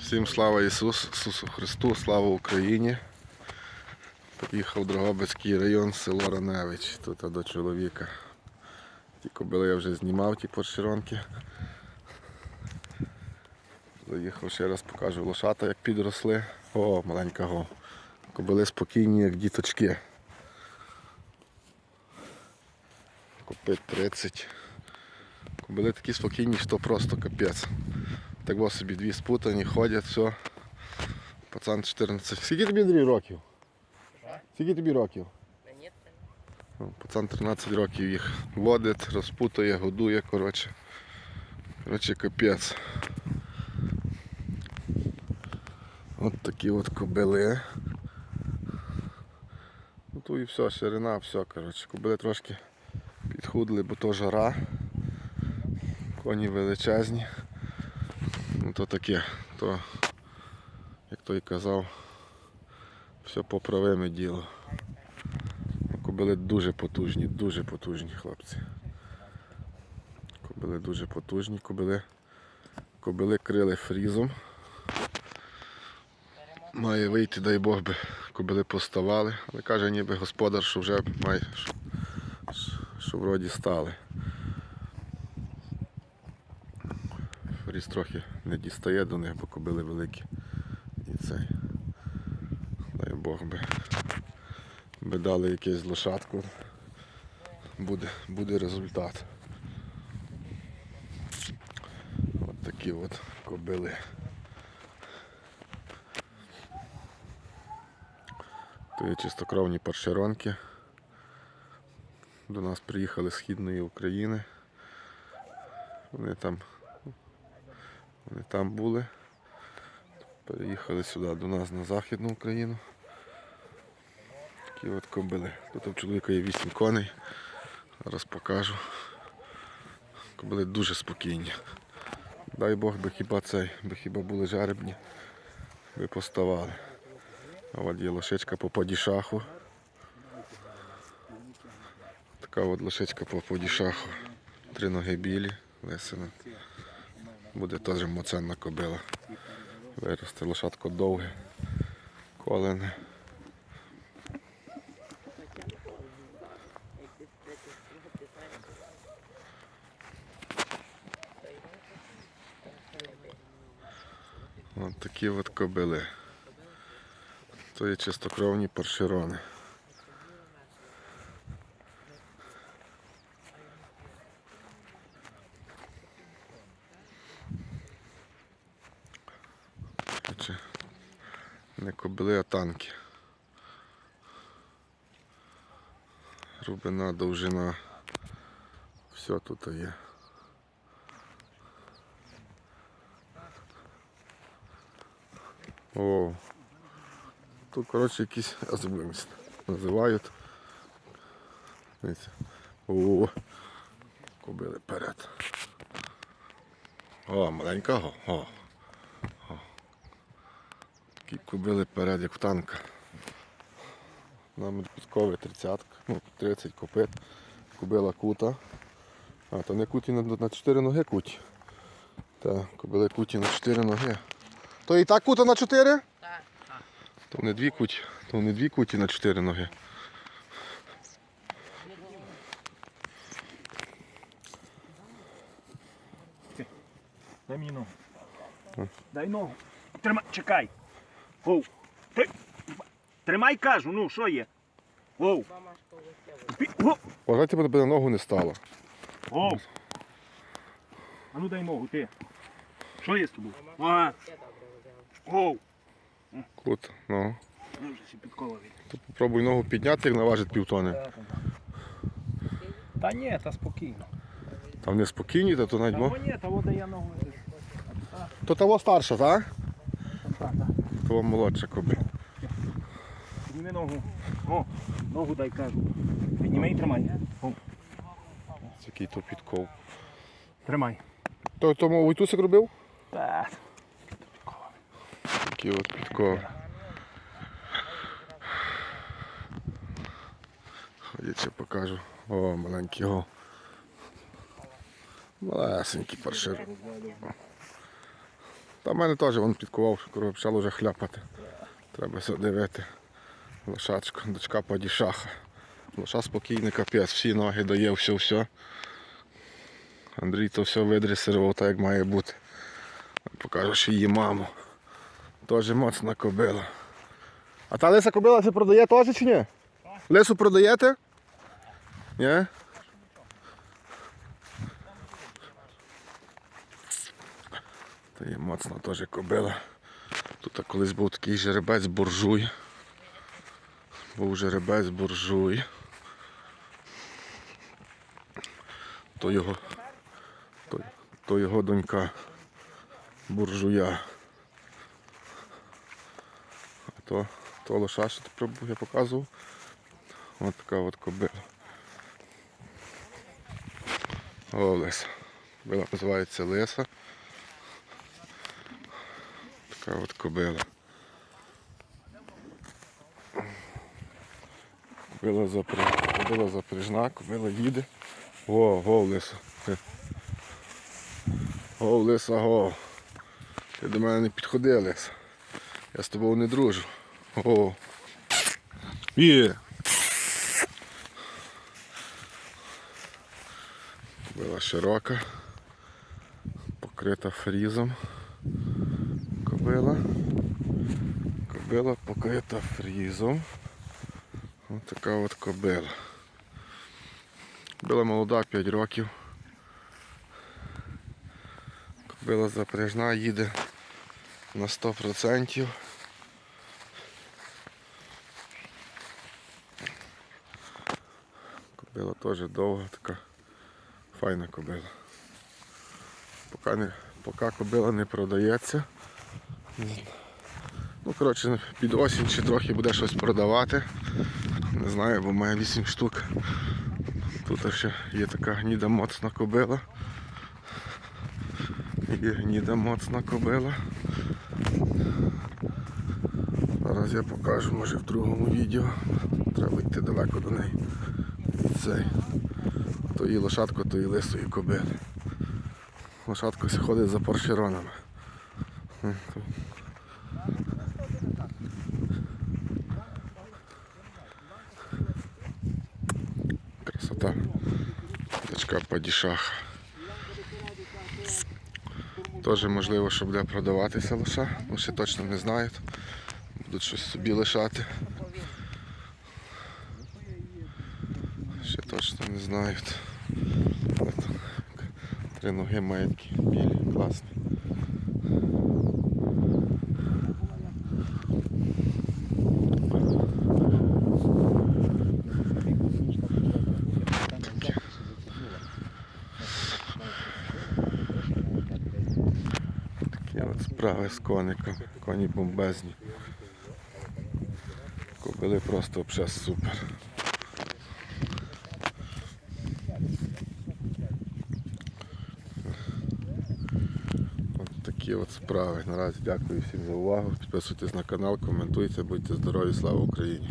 Всім слава Ісус, Ісусу Христу, слава Україні. Приїхав в Дрогобицький район, село Раневич, тут до чоловіка. Ті кобили я вже знімав, ті порширонки. Заїхав ще раз покажу лошата, як підросли. О, маленька го. Кобили спокійні, як діточки. Копит 30. Кобили такі спокійні, що просто капець. Так ось собі дві спутані, ходять, все. Пацан 14. Скільки тобі Андрій років? Скільки тобі років? Мені Ну, Пацан 13 років їх водить, розпутує, годує, коротше. Коротше, капець. От такі от кобили. Ну тут і все, ширина, все, коротше. Кобили трошки підхудли, бо то жара. Коні величезні. Ну то таке, то, як той казав, все поправиме діло. Кобили дуже потужні, дуже потужні хлопці. Кобили дуже потужні, кобили, кобили крили фрізом. Має вийти, дай Бог би, кобили поставали. Але каже ніби господар, що вже має, що, що вроді стали. Фріз трохи не дістає до них, бо кобили великі. І цей. Дай Бог би би дали якесь лошадку, буде, буде результат. От такі от кобили. То є чистокровні паршеронки. До нас приїхали з Східної України. Вони там, вони там були. Переїхали сюди до нас на Західну Україну. Такі от кобили. Тут у чоловіка є 8 коней. Зараз покажу. Кобили дуже спокійні. Дай Бог би хіба цей, би хіба були жеребні, би поставали. А от є лошечка по падішаху. Така от лошечка по падішаху. Три ноги білі, лисина. Буде теж моценна кобила. Виросте лошадко довге, колене. От такі от кобили. То є чистокровні парширони. Короче, Не кобили, а танки. Рубина, довжина. Все тут є. О. Тут, коротше, якісь азбуміст називають. О. Кобили перед. О, маленького. О. Такі кобили перед, як в танка. Номер підковий 30, ну, 30 копит. Кобила кута. А, то не куті на, на 4 ноги куті. Так, кобили куті на 4 ноги. То і так кута на 4? Так. То не дві куті, то не дві куті на чотири ноги. Дай мені ногу. Дай ногу. Тримай, чекай. Воу. Тримай, кажу, ну що є? Воу. Вважайте, бо на ногу не стало. Воу. А ну дай ногу, ти. Що є з тобою? Ага. Воу. Кут, ну. Ну вже попробуй ногу підняти, як наважить півтони. Та ні, та спокійно. Там не спокійні, то, то навіть Та мо. во ні, та вода я ногу. То того старша, так? Того молодша коби. Підніми ногу. О, ногу дай кажу. Підніми і тримай. О, Який то підков. тримай. То тому Войтусик робив? Так. Такий от. Ходіть, я покажу. О, маленький о. Малесенький паршир. Та в мене теж він підкував, скоро почало вже хляпати. Треба все дивити. Лошачка, дочка падішаха. Лоша спокійний капець, всі ноги доїв, все, все. Андрій то все видресирував так, як має бути. Покажеш її маму. Теж моцна кобила. А та лиса кобила це продає теж чи ні? Лису продаєте? Ні? Та є моцна теж кобила. Тут колись був такий жеребець буржуй. Був жеребець буржуй. То його, то, то його донька буржуя. А то, то лоша, що я показував. Ось така от кобила. О, лиса. Кобила називається лиса. Така от кобила. Кобила, запри... кобила запряжна, кобила їде. Го, го, лиса. Хе. Го, лиса, го. Ти до мене не підходи, лиса. Я з тобою не дружу. Го. Є. Кобила широка, покрита фрізом. Кобила. Кобила покрита фрізом. Ось така от кобила. Кобила молода 5 років. Кобила запряжна, їде на 100%. Кобила теж довга така. Файна кобила. Поки, не, поки кобила не продається. Ну, коротше, під осінь чи трохи буде щось продавати. Не знаю, бо має 8 штук. Тут ще є така гніда моцна кобила. Є гніда моцна кобила. Зараз я покажу, може в другому відео. Треба йти далеко до неї. І цей. То лошадку, то і лисої кобили. Лошадка ходить за поршеронами. Красота. Дочка падішаха. Теж можливо, що буде продаватися лоша, ну ще точно не знають. Будуть щось собі лишати. Ще точно не знають. Три ноги такі білі, класні. Справи з коником. Коні бомбезні. Кобили просто взагалі супер. От такі от справи. Наразі дякую всім за увагу. Підписуйтесь на канал, коментуйте, будьте здорові, слава Україні!